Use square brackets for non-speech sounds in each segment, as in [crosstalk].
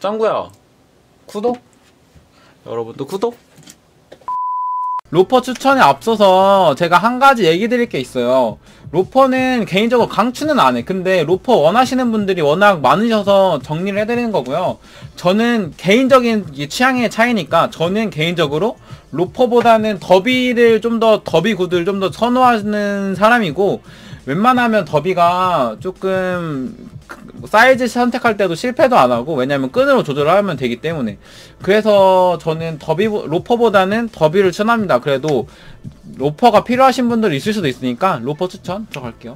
짱구야 구독 여러분도 구독 로퍼 추천에 앞서서 제가 한 가지 얘기 드릴 게 있어요 로퍼는 개인적으로 강추는 안 해. 근데 로퍼 원하시는 분들이 워낙 많으셔서 정리를 해드리는 거고요. 저는 개인적인 이 취향의 차이니까 저는 개인적으로 로퍼보다는 더비를 좀 더 더비 구드를 좀 더 선호하는 사람이고 웬만하면 더비가 조금 그 사이즈 선택할 때도 실패도 안 하고 왜냐면 끈으로 조절하면 되기 때문에 그래서 저는 더비 로퍼보다는 더비를 추천합니다. 그래도 로퍼가 필요하신 분들 있을 수도 있으니까 로퍼 추천 들어갈게요.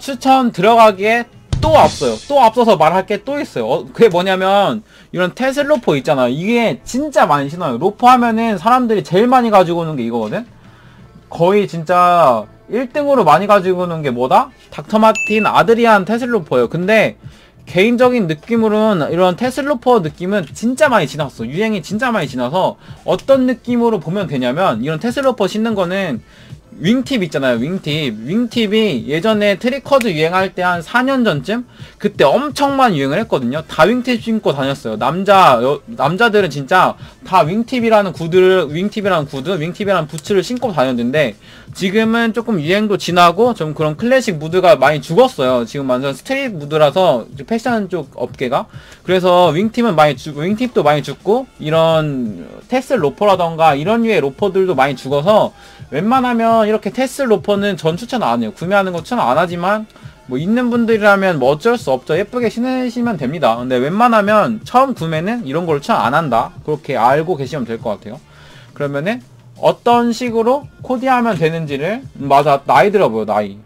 추천 들어가기에 또 앞서요. 또 앞서서 말할 게 또 있어요. 어, 그게 뭐냐면 이런 테슬 로퍼 있잖아. 이게 진짜 많이 신어요. 로퍼 하면은 사람들이 제일 많이 가지고 오는 게 이거거든. 거의 진짜 1등으로 많이 가지고 오는 게 뭐다? 닥터 마틴 아드리안 테슬로퍼예요. 근데 개인적인 느낌으로는 이런 테슬로퍼 느낌은 진짜 많이 지났어. 유행이 진짜 많이 지나서 어떤 느낌으로 보면 되냐면 이런 테슬로퍼 신는 거는 윙팁 있잖아요 윙팁. 윙팁이 예전에 트리커즈 유행할 때 한 4년 전쯤 그때 엄청 많이 유행을 했거든요. 다 윙팁 신고 다녔어요. 남자 여, 남자들은 진짜 다 윙팁이라는 구두를 윙팁이라는 구두 윙팁이라는 부츠를 신고 다녔는데 지금은 조금 유행도 지나고 좀 그런 클래식 무드가 많이 죽었어요. 지금 완전 스트릿 무드라서 패션 쪽 업계가. 그래서 윙팁은 많이 죽 윙팁도 많이 죽고 이런 테슬 로퍼라던가 이런 류의 로퍼들도 많이 죽어서 웬만하면 이렇게 테슬 로퍼는 전 추천 안 해요. 구매하는 거 추천 안 하지만 뭐 있는 분들이라면 뭐 어쩔 수 없죠. 예쁘게 신으시면 됩니다. 근데 웬만하면 처음 구매는 이런 걸 추천 안 한다. 그렇게 알고 계시면 될 것 같아요. 그러면은 어떤 식으로 코디하면 되는지를 음, 맞아 나이 들어 보여 나이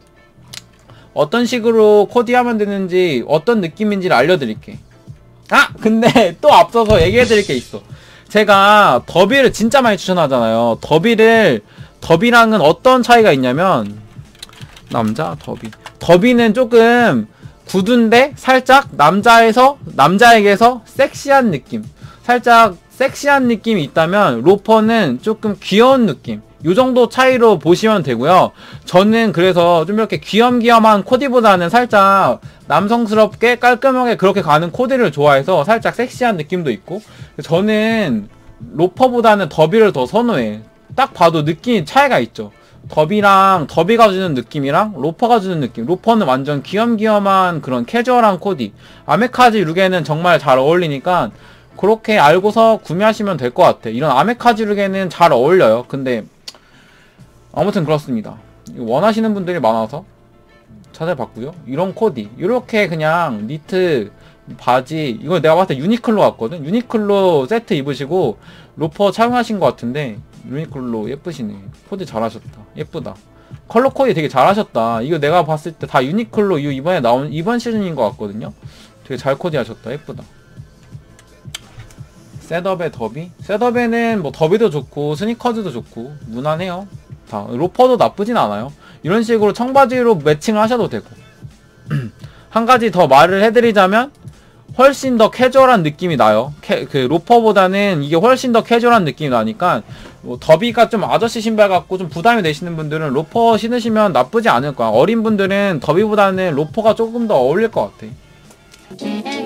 어떤 식으로 코디하면 되는지 어떤 느낌인지를 알려드릴게 아 근데 [laughs] 또 앞서서 얘기해드릴 게 있어 제가 더비를 진짜 많이 추천하잖아요 더비를 더비랑은 어떤 차이가 있냐면 남자 더비. 더비는 조금 구두인데 살짝 남자에서 남자에게서 섹시한 느낌. 살짝 섹시한 느낌이 있다면 로퍼는 조금 귀여운 느낌. 요 정도 차이로 보시면 되고요. 저는 그래서 좀 이렇게 귀염귀염한 코디보다는 살짝 남성스럽게 깔끔하게 그렇게 가는 코디를 좋아해서 살짝 섹시한 느낌도 있고 저는 로퍼보다는 더비를 더 선호해 딱 봐도 느낌이 차이가 있죠. 더비랑 더비가 주는 느낌이랑 로퍼가 주는 느낌. 로퍼는 완전 귀염귀염한 그런 캐주얼한 코디. 아메카지 룩에는 정말 잘 어울리니까 그렇게 알고서 구매하시면 될 것 같아. 이런 아메카지 룩에는 잘 어울려요. 근데 아무튼 그렇습니다. 원하시는 분들이 많아서 찾아봤고요. 이런 코디. 이렇게 그냥 니트 바지 이거 내가 봤을 때 유니클로 같거든. 유니클로 세트 입으시고 로퍼 착용하신 것 같은데 유니클로 예쁘시네. 코디 잘하셨다. 예쁘다. 컬러 코디 되게 잘하셨다. 이거 내가 봤을 때 다 유니클로 이번에 나온 이번 시즌인 것 같거든요. 되게 잘 코디하셨다. 예쁘다. 셋업의 더비? 셋업에는 뭐 더비도 좋고 스니커즈도 좋고 무난해요. 다 로퍼도 나쁘진 않아요. 이런 식으로 청바지로 매칭을 하셔도 되고 [clears throat] 한 가지 더 말을 해드리자면 훨씬 더 캐주얼한 느낌이 나요. 캐, 그 로퍼보다는 이게 훨씬 더 캐주얼한 느낌이 나니까 뭐 더비가 좀 아저씨 신발 같고 좀 부담이 되시는 분들은 로퍼 신으시면 나쁘지 않을 거야. 어린 분들은 더비보다는 로퍼가 조금 더 어울릴 것 같아.